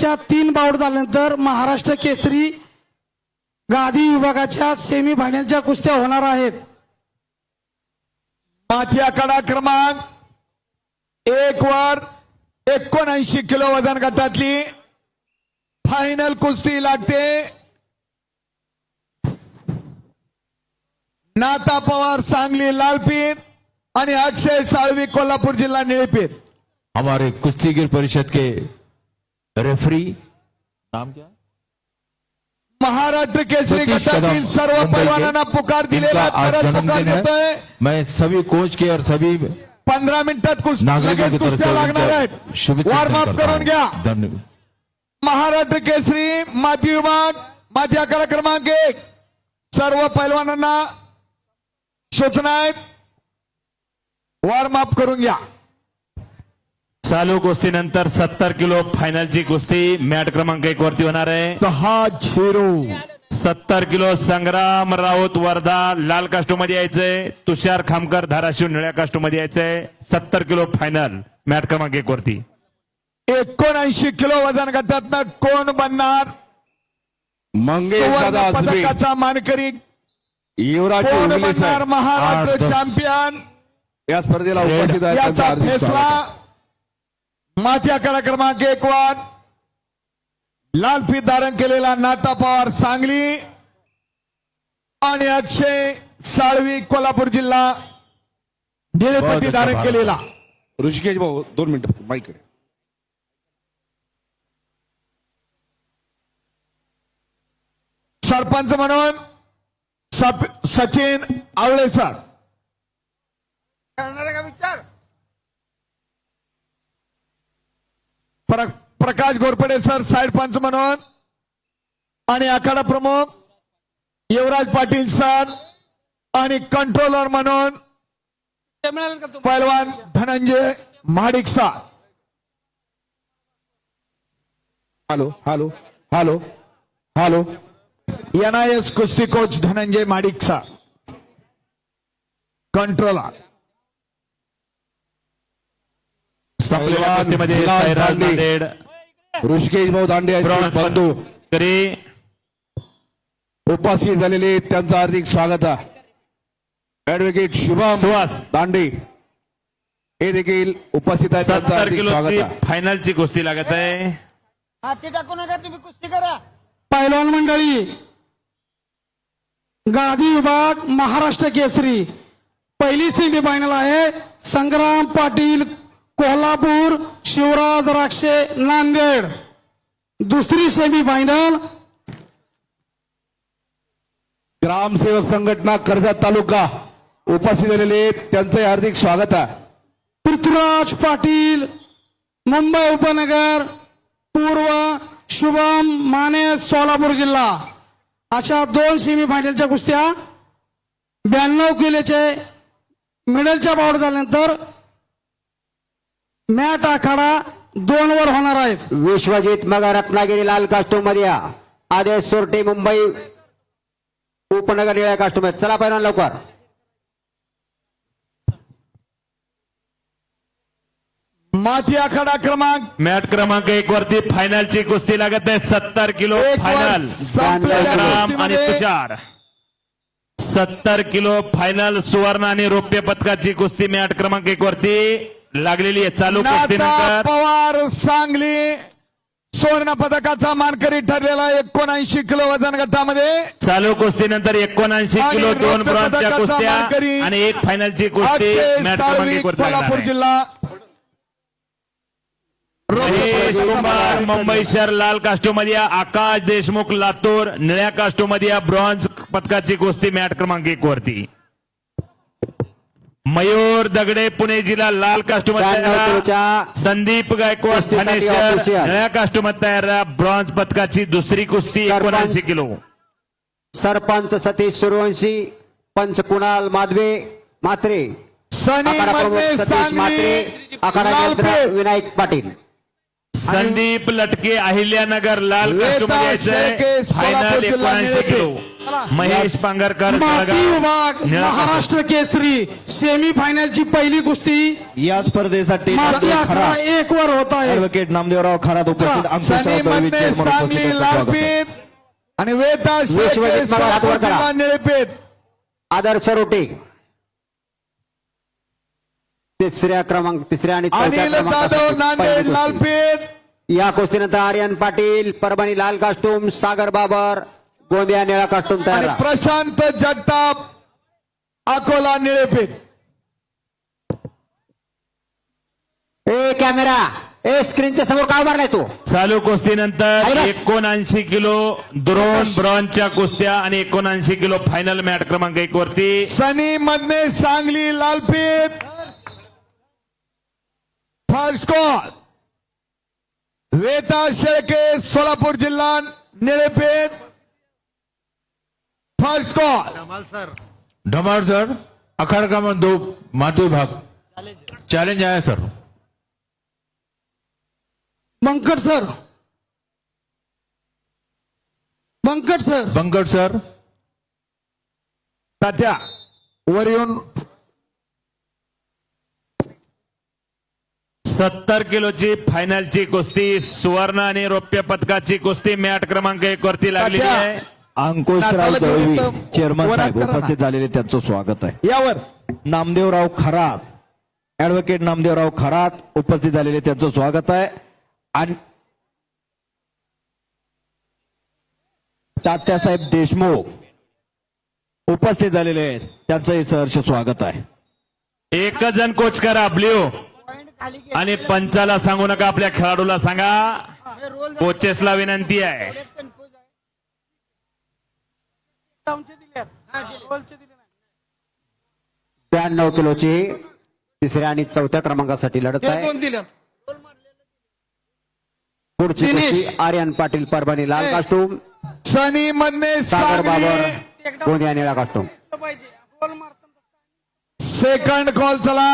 फायनलच्या तीन बाउट झाल्यानंतर महाराष्ट्र केसरी गादी विभागाच्या सेमी फायनलच्या कुस्त्या होणार आहेत. माथी आकडा क्रमांक एक वर एकोणऐंशी किलो वजन गटातली फायनल कुस्ती लागते. नाता पवार सांगली लालपीठ आणि अक्षय साळवी कोल्हापूर जिल्हा निळपीठ हमारे कुश्तीगीर परिषद के रेफरी नाम क्या? महाराष्ट्र केसरी गटातील सर्व पैलवानांना पुकार दिलेला मैं सभी कोच के और सभी पंधरा मिनिटात कुस्त्या लागणार आहेत. शुभेच्छा वॉर्म अप करता करून घ्या। धन्यवाद। महाराष्ट्र केसरी माती विभाग माती आकडा क्रमांक एक. सर्व पैलवानांना सूचना आहेत. वॉर्म अप करून घ्या. चालू कुस्तीनंतर सत्तर किलो फायनलची कुस्ती. मॅट क्रमांक एक वरती होणार आहे. दहा झिरो. सत्तर किलो संग्राम राऊत वर्धा लाल कास्टोमध्ये यायचंय तुषार खामकर धाराशिव निळ्या कास्टोमध्ये यायचंय सत्तर किलो फायनल मॅट क्रमांक एक वरती. एकोणऐंशी किलो वजन गटातनं कोण बनणार? मंगेश दादा सुवर्ण आजबे पदकाचा मानकरी. युवराज कोण उगले बनणार साहेब आठ, महाराष्ट्र दस. चॅम्पियन या स्पर्धेला उपस्थित आहेत त्यांचं याचा हार्दिक फैसला माथ्या कडा क्रमांक एक वर. लालफी धारण केलेला नाता पवार सांगली आणि अक्षय साळवी कोल्हापूर जिल्हा निळेपट्टी अच्छा धारण. केलेला. ऋषिकेश भाऊ दोन मिनिटं माईक सरपंच म्हणून Sachin Awale sir. Prakash Ghorpade sir side पंच म्हणून. आणि आखाडा प्रमुख युवराज पाटील सर आणि कंट्रोलर म्हणून. पैलवान Dhananjay Mahadik sir hello hello hello. Hello NIS कुस्ती coach Dhananjay Madik sir controller संपलेल्या कुस्तीमध्ये गुलाब साईराज दांडे. नांदेड. ऋषिकेश भाऊ दांडे बंधू. पदकरी उपस्थित झालेले त्यांचं हार्दिक स्वागत आहे. ऍडव्होकेट शुभम सुहास. दांडे. हे देखील उपस्थित आहेत त्यांचं सत्तर हार्दिक किलो स्वागत आहे. फायनलची कुस्ती लागत आहे. हाती टाकू नका तुम्ही कुस्ती करा. पैलवान मंडळी गादी विभाग महाराष्ट्र केसरी. पहिली सेमी फायनल आहे संग्राम पाटील कोल्हापूर शिवराज राक्षे नांदेड. दुसरी सेमी फायनल ग्रामसेवक संघटना कर्जत तालुका उपस्थित झालेले त्यांचं हार्दिक स्वागत आहे. पृथ्वीराज पाटील मुंबई उपनगर पूर्व शुभम माने सोलापूर जिल्हा. अशा दोन सेमी फायनलच्या कुस्त्या ब्याण्णव किलोचे मिडलच्या बाउट झाल्यानंतर मॅट आखाडा दोन वर होणार आहेत. विश्वजित मग रत्नागिरी लाल कास्टूममध्ये या. आदेश सोरटे मुंबई. उपनगर निळ्या कास्टूममध्ये. चला पहिला लवकर. माथी आखाडा क्रमांक. मॅट क्रमांक एक वरती फायनलची कुस्ती लागत आहे. सत्तर किलो एक वर फायनल संपलेल्या संग्राम आणि कुस्तीमध्ये. तुषार. सत्तर किलो फायनल सुवर्ण आणि रौप्य पदकाची कुस्ती मॅट क्रमांक एक वरती. लागलेली आहे. चालू नाता पवार सांगली सुवर्ण पदकाचा मानकरी ठरलेला एकोणऐंशी किलो वजन गटामध्ये. चालू कुस्तीनंतर एकोणऐंशी किलो दोन ब्रॉन्झच्या कुस्त्या आणि एक फायनलची कुस्ती कोल्हापूर. जिल्हा. महेश कुंभार मुंबई शहर लाल कास्टोमध्ये आकाश देशमुख लातूर निळ्या कास्टोमध्ये ब्रॉन्झ पदकाची कुस्ती मॅट क्रमांक एक वरती. मयूर दगडे पुणे जिल्हा लाल किलोच्या संदीप गायकवाड ठाणे शहर. निळ्या तयार ब्रॉन्झ पदकाची दुसरी कुस्ती. एकोणऐंशी किलो. सरपंच सतीश सूर्यवंशी पंच कुणाल माधवे मात्रे सनी सतीश केंद्र लालपेठ विनायक पाटील. संदीप लटके अहिल्यानगर लाल फायनल एकोणऐंशी. किलो. महेश पांगरकर विभाग. महाराष्ट्र केसरी सेमी फायनलची पहिली कुस्ती. या स्पर्धेसाठी एक वर होत आहे. ऍडव्होकेट नामदेवराव खरात उपस्थित सनी दळवी मधने चेअरमन उपस्थित सांगली त्यांचं स्वागत आहे. लालपीत आणि वेता विश्वजित शेळके, मला हात वर सोलापूर करा. जिल्हा निळेपेठ आदर्श रोटे तिसऱ्या क्रमांक तिसऱ्या आणि अनिल जाधव नांदेड कुस्ती. या कुस्तीनंतर आर्यन पाटील परभणी लाल कास्टूम सागर बाबर गोंदिया निळा कास्टूम तयार. आणि. प्रशांत जगताप अकोला निळेपेठ ए कॅमेरा. ए स्क्रीनच्या समोर का उभारलाय तू? चालू कुस्तीनंतर आयरस. एकोणऐंशी किलो द्रोण ब्रॉन्झच्या कुस्त्या आणि एकोणऐंशी किलो फायनल मॅट क्रमांक एक वरती. सनी मधने सांगली लालपीत. फर्स्ट कॉल वेता शेळके सोलापूर जिल्हा निळेपेठ फर्स्ट कॉल धमाल सर. अखाड़ा क्रमांक दो मातु विभाग चैलेंज आया sir. Bankat sir Bankat sir Bankat sir Tatya वर येऊन सत्तर किलोची फायनलची कुस्ती सुवर्ण आणि रौप्य पदकाची कुस्ती मॅट क्रमांक एक वरती लागलेली तात्या. आहे. अंकुशराव दळवी चेअरमन साहेब. उपस्थित झालेले त्यांचं स्वागत आहे. यावर. नामदेवराव खरात ऍडव्होकेट नामदेवराव खरात उपस्थित झालेले त्यांचं स्वागत आहे. आणि तात्यासाहेब देशमुख उपस्थित झालेले आहेत. त्यांचंही सहर्ष स्वागत आहे. एकच जण कोच करा ब्ल्यू. आणि पंचाला सांगू नका आपल्या खेळाडूला सांगा. कोचेसला विनंती आहे. ब्याण्णव किलोची तिसऱ्या आणि चौथ्या क्रमांकासाठी लढत हे आहे. पुढची आर्यन पाटील परभणी लाल. कास्टूम. सनी मधने सागर बाबर गोंदिया निळा कास्टूम. पाहिजे. गोल मारताना सेकंड कॉल चला.